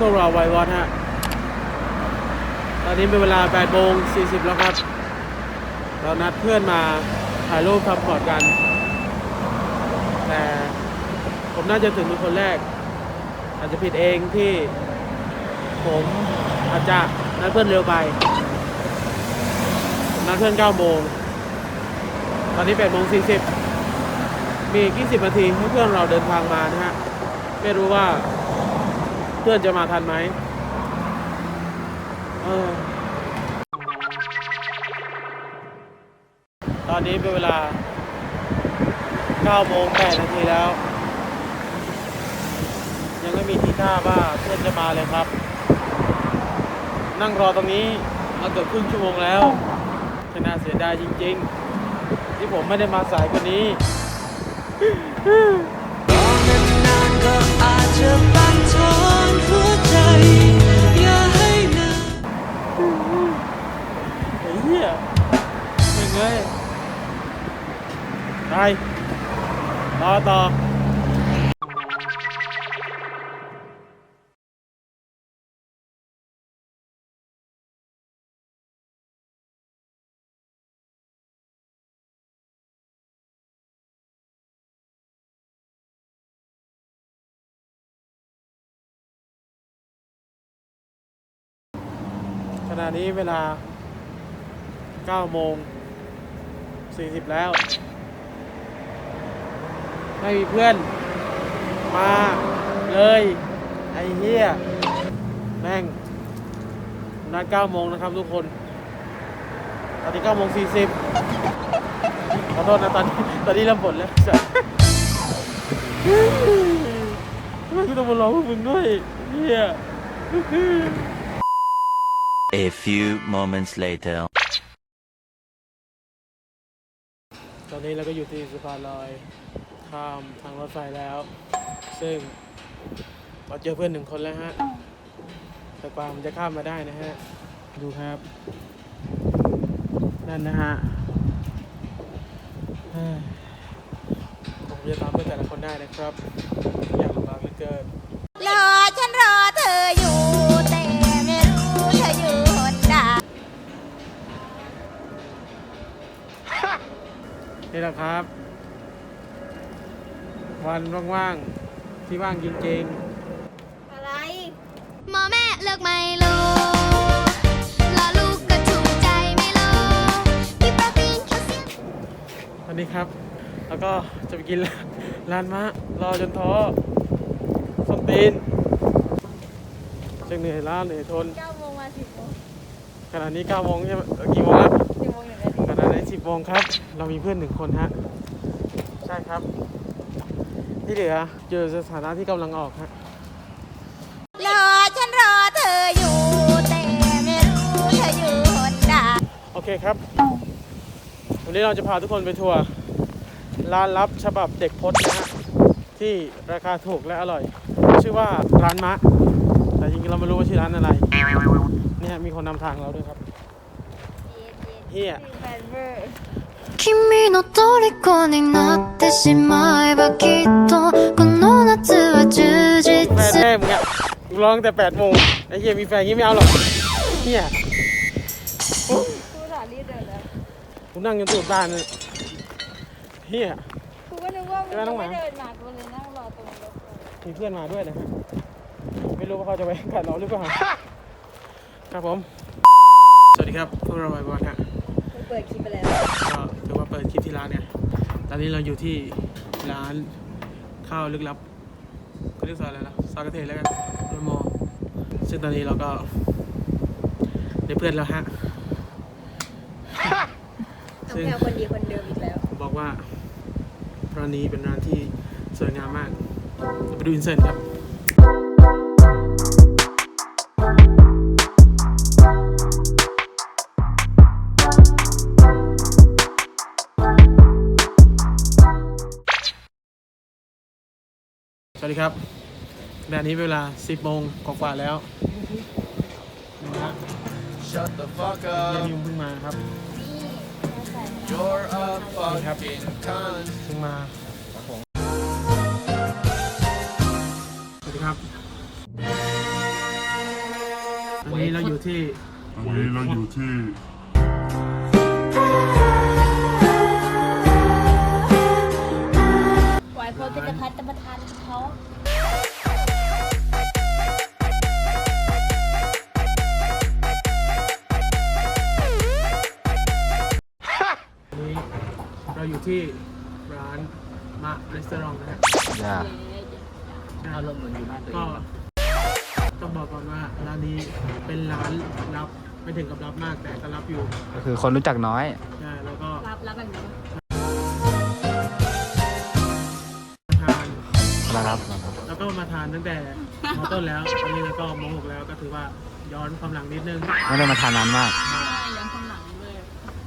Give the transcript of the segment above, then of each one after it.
พวกเราไววอดฮะ ตอนนี้เป็นเวลา8โมง40 แล้วครับ เรานัดเพื่อนมาถ่ายรูปทำพอร์ตกัน แต่ผมน่าจะถึงเป็นคนแรก อาจจะผิดเองที่ผมอาจจะนัดเพื่อนเร็วไปผมนัดเพื่อน9โมง ตอนนี้8โมง40 มีอีก20 นาทีให้เพื่อนเราเดินทางมานะฮะ ไม่รู้ว่า เพื่อนจะมาทันไหมเออตอนนี้เป็นเวลา9โมง8นาทีแล้ว ยังไม่มีทีท่าว่าเพื่อนจะมาเลยครับ นั่งรอตรงนี้มาเกือบครึ่งชั่วโมงแล้วชน่าเสียดายจริง ๆ ที่ผมไม่ได้มาสายกว่านี้รอนานๆก็อาจจะบั่นทอน หัวใขณะนี้เวลา9โมง40 แล้ว ไม่มีเพื่อน มาเลย ไอ้เหี้ย แม่งนัด9โมงนะครับทุกคน ตอนนี้9โมง40 ขอโทษนะตอนนี้ตอนนี้เริ่มบ่นแล้วทำไมกูต้องมารอพวกมึงด้วยเหี้ย A few moments later. ตอนนี้เราก็อยู่ที่สะพานลอยข้ามทางรถไฟแล้ว ซึ่งเราเจอเพื่อนหนึ่งคนแล้วฮะ แต่กว่ามันจะข้ามมาได้นะฮะ ดูครับ นั่นนะฮะเฮ้ยผมจะตามเพื่อนแต่ละคนได้นะครับ อยากลำบากเหลือเกินรอฉันรอเธอ นี่แหละครับ วันว่างๆ ที่ว่างจริงอะไร หมอแม่เลือกไม่รู้รอลูกก็ถูกใจไม่รู้มีโปรตีนแคลเซียมๆวันนี้ครับ แล้วก็จะไปกินร้านร้านมะรอจนท้อส้นตีนจึงเหนื่อยล้าเหนื่อยทน9โมงมา10โมงขณะนี้9โมงใช่ไหมเอ่อกี่โมง 10โมงครับ เรามีเพื่อนหนึ่งคนฮะ ใช่ครับ ที่เหลือเจอสถานะที่กำลังออกฮะรอฉันรอเธออยู่แต่ไม่รู้เธออยู่หนใดโอเคครับ วันนี้เราจะพาทุกคนไปทัวร์ร้านลับฉบับเด็กพจน์นะฮะ ที่ราคาถูกและอร่อย ชื่อว่าร้านมะ แต่จริงๆเราไม่รู้ว่าชื่อร้านอะไร เนี่ยมีคนนำทางเราด้วยครับ เฮีย แฟนเวอร์ 君の虜になってしまえばきっとこの夏は充実 แฟนแม่มึงอะกูร้องแต่8โมงไอ้เฮียมีแฟนงี้ไม่เอาหรอกเฮีย กูสารีบเดินแล้ว กูนั่งจนตูดบ้านเลยเฮีย กูก็นึกว่ามึง ไปบ้านน้องหมา ไม่เดินมากูเลยนั่งรอตรงรถไฟ มีเพื่อนมาด้วยนะฮะไม่รู้ว่าเขาจะไปกัดเราหรือเปล่าครับผม สวัสดีครับพวกเราไอบอลฮะ กู เปิดคลิปไปแล้ว ก็ถือว่าเปิดคลิปที่ร้านเนี่ย ตอนนี้เราอยู่ที่ร้านข้าวลึกลับก็เรียกซอยอะไรนะซอยกระเทยแล้วกันโดยมอซึ่งตอนนี้เราก็ได้เพื่อนแล้วฮะ น้องแพลวคนดีคนเดิมอีกแล้ว บอกว่าร้านนี้เป็นร้านที่สวยงามมากเดี๋ยวไปดูอินเสิร์ตครับ สวัสดีครับขณะนี้เวลา 10โมงกว่าๆแล้วนะฮะ Shut the fuck เย up. นิวเพิ่งมาครับ You're a fucking cunt. เพิ่งมาสวัสดีครับที่ตอนนี้เราอยู่ที่ ไม่ถึงกับรับมากแต่ก็รับอยู่ก็คือคนรู้จักน้อย ใช่แล้วก็รับรับแบบนี้มาทานนะครับแล้วก็มาทานตั้งแต่มต้นแล้วตอนนี้แล้วก็มหกแล้วก็ถือว่าย้อนความหลังนิดนึงไม่ได้มาทานนานมากยังข้างหลังเลย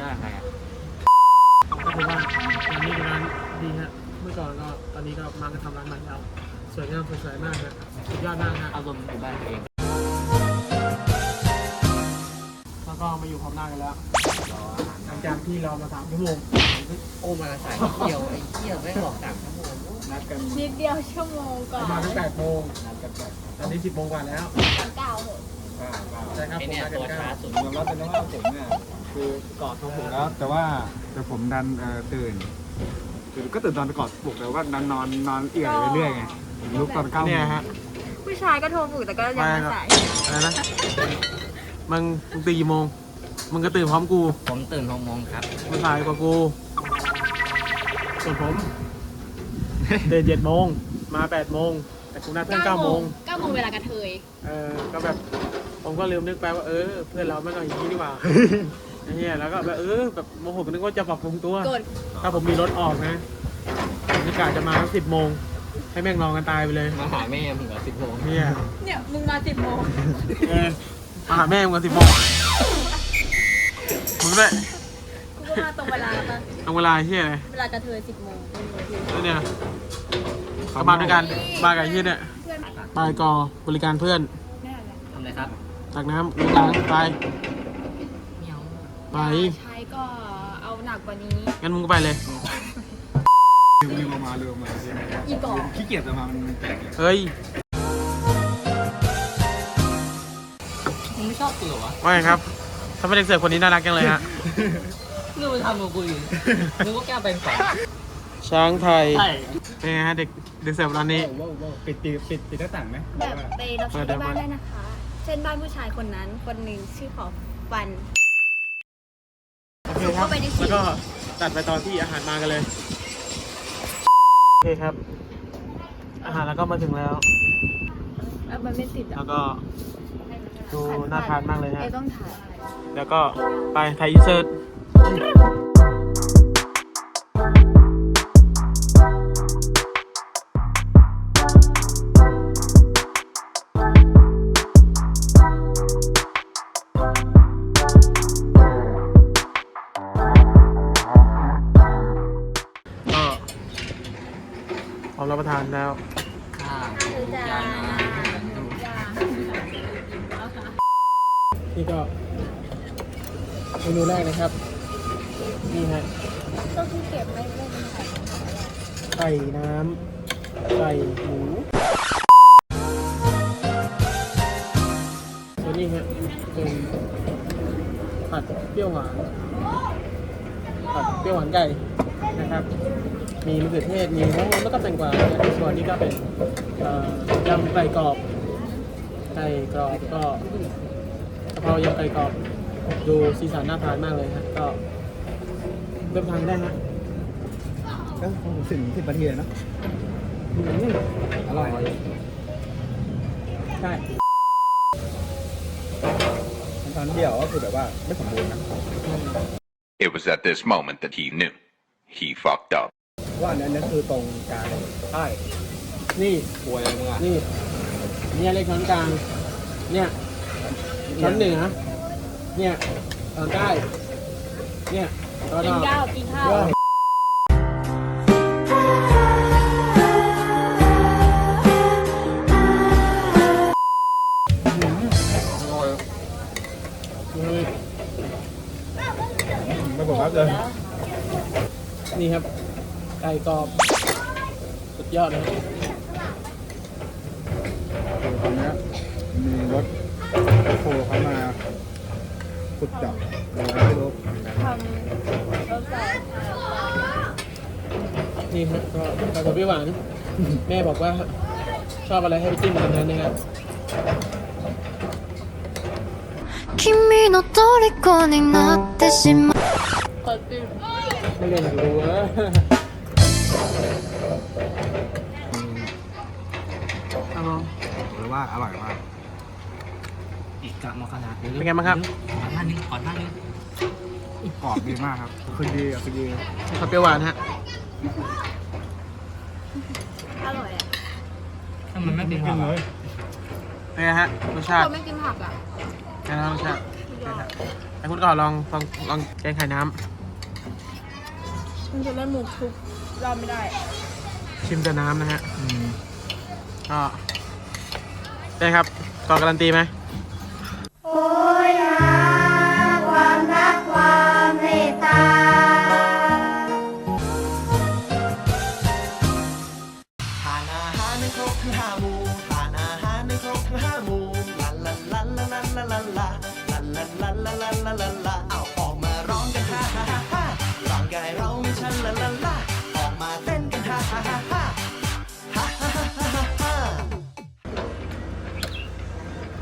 ย่าใครอะก็ถือว่าร้านนี้เป็นร้านดีฮะเมื่อก่อนก็ตอนนี้ก็มากันทำร้านใหม่แล้วสวยงามสดใสมากฮะสุดยอดมากฮะ อารมณ์อยู่บ้านตัวเอง อยู่พร้อมหน้ากันแล้วหลังจากที่เรามาสามชั่วโมงโอ้มาสายเที่ยวไอ้เที่ยวไม่บอกสามชั่วโมงนัดกันนิดเดียวชั่วโมงก่อนประมาณตั้งแปดโมงตอนนี้สิบโมงกว่าแล้วตอนเก้าเหรอใช่ครับไอ้ผมเนี่ยนัดกันตัวเก้าช้าสุดยอมรับเป็นว่าผมเนี่ยคือกอดของผมแล้วแต่ว่าแต่ผมดันเอ่อตื่นคือก็ตื่นตอนกอดปลุกแต่ว่า นอนนอนนอนเอื่อยไปเรื่อยไงลุกตอนเก้าโมงเนี่ยฮะผู้ชายก็โทรปลุกแต่ก็ยังไม่สายอะไรนะมึงมึงตื่นกี่โมง มึงก็ตื่นพร้อมกูผมตื่นหกโมงครับ มึงสายกว่ากู ส่วนผม ตื่นเจ็ดโมง มาแปดโมง แต่กูนัดเพื่อนเก้าโมง เก้าโมงเวลากระเทย เออ ก็แบบ ผมก็ลืมนึกไปว่าเออ เพื่อนเราไม่ก็อย่างนี้นี่หว่าไอ้เหี้ยแล้วก็แบบเออแบบโมโหก็นึกว่าจะปรับปรุงตัวกดถ้าผมมีรถออกนะผมจะกะจะมาสิบโมง ให้แม่งรอกันตายไปเลยมาหาแม่ผมกับสิบโมงเนี่ยเนี่ยมึงมาสิบโมง เออมาหาแม่มึงกันสิบโมง มึงด้วยกูก็มาตรงเวลาตอนตรงเวลาเฮียอะไรเวลากระเทยสิบโมงแล้วเนี่ยก็มาด้วยกันมากับไอ้เฮียเนี่ยไปก่อบริการเพื่อนทำอะไรครับตักน้ำลูกล้างไปเมียวไปใช้ก็เอาหนักกว่านี้งั้นมึงก็ไปเลยลืมเอามาลืมเอามาใช่ไหมอีกก่อนขี้เกียจเอามามันแปลกอยู่เฮ้ยมึงไม่ชอบกูเหรอวะว่าไงครับ ทำไมเด็กเสิร์ฟคนนี้น่ารักจังเลยฮะนึกว่าทำกับกูอยู่นึกว่าแก้วเป็นฝันช้างไทย ใช่เป็นไงฮะเด็กเด็กเสิร์ฟร้านนี้ ว้าวว้าวปิดปิดปิดปิดหน้าต่างไหมแบบไปรับใช้ที่บ้านได้นะคะ เช่นบ้านผู้ชายคนนั้น คนหนึ่งชื่อขอฟัน โอเคครับ เข้าไปในคลิป แล้วก็ตัดไปตอนที่อาหารมากันเลย โอเคครับ อาหารแล้วก็มาถึงแล้ว แล้วมันไม่ติดอะแล้วก็ ดูน่าทานมากเลยฮะไอ้ต้องถ่าย แล้วก็ไปไทยอินเสิร์ตก็พร้อมรับประทานแล้วข้าวจ้าย่างจ้านี่ก็ เมนูแรกนะครับ นี่ฮะก็คือเก็บไว้เล่นถ่ายไก่น้ำไก่หมูส่วนนี้ฮะเป็นผัดเปรี้ยวหวานผัดเปรี้ยวหวานไก่นะครับ มีมะเขือเทศมีมะม่วงแล้วก็แตงกวานะส่วนนี้ก็เป็นยำไก่กรอบไก่กรอบก็กะเพรายำไก่กรอบ ดูสีสันน่าทานมากเลยฮะก็เริ่มทานได้ฮะก็ถึงสิบนาทีเลยเนาะอืมอร่อยใช่ตอนเดียวก็คือแบบว่าไม่สมบูรณ์นะ It was at this moment that he knew. He fucked up. ว่าอันนี้คือตรงกลางใต้นี่ป่วยอะไรมึงอะนี่เนี่ยเลขช้อนกลางเนี่ยช้อนเหนือ เนี่ยตอนใต้เนี่ยตอนกิอนอกข้าวกินข้าว ไม่บอกครับเลยนี่ครับไก่กรอบสุดยอดเลยครับตอนนี้มีรสโผล่เขามา ขุดเจาะอะไรไม่รู้ ทำรถสาย นี่ครับก็ปลาทูพี่หวาน แม่บอกว่าชอบอะไรให้ไปจิ้มแบบนั้นนะครับ 君の虜になってしまう ไม่เรียนรู้เออ เอาลอง หรือว่าอร่อยมาก อีกกะมาขนาดนี้เป็นไงบ้างครับ ขอท่านึงขอท่านึงกรอบดีมากครับคือดีอะคือดีขอเปรี้ยวหวานฮะอร่อยอะถ้ามันไม่เป็นผักอะเป็นไงฮะรสชาติคนไม่กินผักอะเป็นไงรสชาติให้คุณก่อนลองลองลองแกงไข่น้มันจะเล่นมุกทุกรอบไม่ได้ำชิมแต่น้ำนะฮะก็เป็นไงครับก่อการันตีไหม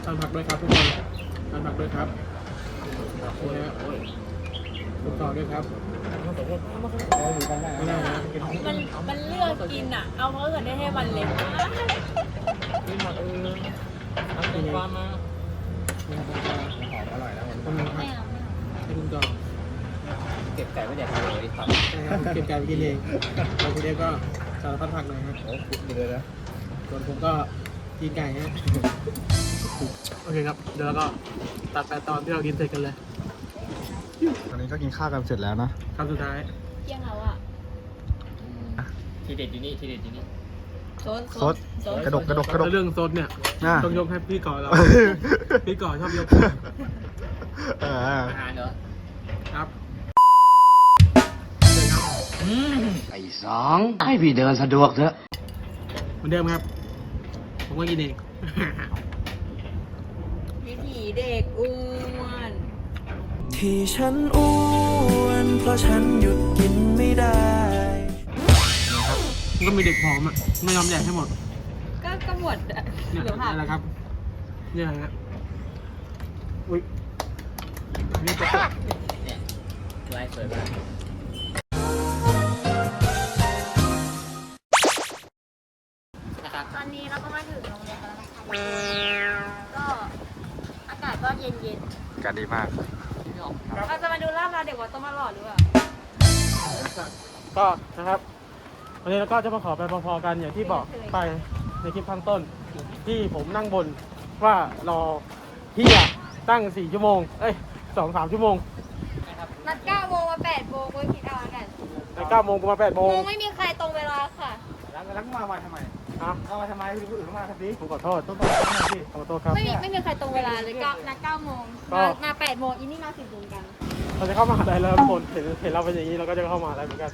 ทานผักด้วยครับทุกคนานผักด้วยครับโอ้ยฮะโอ้ยคุณต่อด้วยครับไม่ได้นะมันมันเลือกกินอะ เอาเพราะเกิดได้ให้มันเล็กนี่ผักเออเอาเป็นความมาหอมอร่อยนะผมต้องมยำครับให้คุณต่อเก็บไก่ไม่ได้เลยครับเก็บไก่ไปกินเองเราคุณเอกก็สารพัดผักหน่อยครับโอ้ขุดเลยนะส่วนผมก็ กินไก่ฮะโอเคครับ เดี๋ยวเราก็ตัดไปตอนที่เรากินเสร็จกันเลยตอนนี้ก็กินข้าวกันเสร็จแล้วนะคำสุดท้ายเที่ยงแล้วอะทีเด็ดอยู่นี่ทีเด็ดอยู่นี่โซดซดกระดกกระดกกระดกแล้วเรื่องซดเนี่ยอะต้องยกให้พี่ก่อเราพี่ก่อชอบยกเอออาหารเหรอครับเชิญครับอืมไอ้สองให้พี่เดินสะดวกเถอะเหมือนเดิมครับ ผมก็กินเอง วิถีเด็กอ้วนที่ฉันอ้วนเพราะฉันหยุดกินไม่ได้มันก็มีเด็กผอมอะ ไม่ยอมแดกให้หมด ก็กระหมดอะเนี่ยเหลือผักนี่แหละครับ เนี่ยฮะอุ้ยนี่จะเนี่ยลายสวยมาก อากาศก็เย็นกันดีมาก ๆเราจะมาดูลาดลาเด็กวัดต้นมะหล่อหรือเปล่าก็นะครับ วันนี้เราก็จะมาขอไปพอๆกันอย่างที่บอกไปในคลิปข้างต้น ที่ผมนั่งบนว่ารอที่อะตั้งสี่ชั่วโมง เอ้ยสองสามชั่วโมงนัด9โมงมา8โมงก็คิดเอาละกันแต่เก้าโมงกูมาแปดโมโมงงไม่มีใครตรงเวลาค่ะ แล้วแล้วมามาทำไมอะ เอามาทำไมคนอื่นเข้ามาทันทีผมขอโทษต้องขอโทษพี่ขอโทษครับ ไม่มีไม่มีใครตรงเวลาเลยก็นัด9โมงก็ มามา8โมงอีนี่มา10โมงกันเราจะเข้ามหาลัยแล้วทุกคนเห็นเห็นเราเป็นอย่างนี้เราก็จะเข้ามหาลัยเหมือนกัน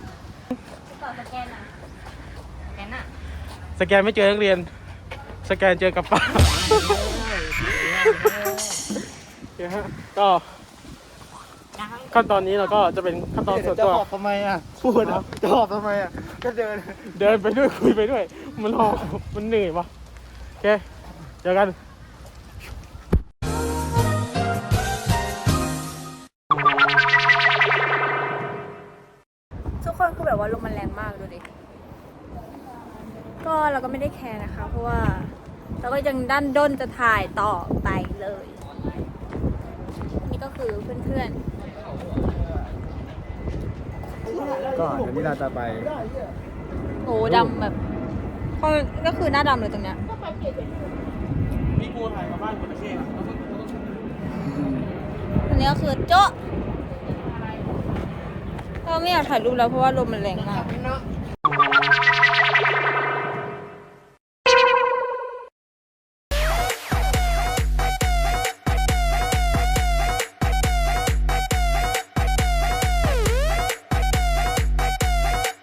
ต่อสแกนอะสแกนอะสแกนไม่เจอนักเรียน สแกนเจอกับป้าโอเคฮะก็ ขั้นตอนนี้เราก็จะเป็นขั้นตอนส่วนจะตัว หอบทำไมอะพูดอะจะหอบทำไมอะก็เดินเดินไปด้วยคุยไปด้วย มันหอบมันเหนื่อยวะโอเคเจอกัน ทุกคนคือแบบว่าลมมันแรงมากดูดิ ก็เราก็ไม่ได้แคร์นะคะ เพราะว่าเราก็ยังดันด้นจะถ่ายต่อไปเลย นี่ก็คือเพื่อน ก็เดี๋ยวนี้เราจะไปๆโอ้ดำแบบก็ก็คือหน้าดำเลยตรงเนี้ยพี่กูถ่ายกับบ้านคนละเช่อะอันนี้ก็คือโจ๊ะเราไม่อยากถ่ายรูปแล้วเพราะว่าลมมันแรงมากเ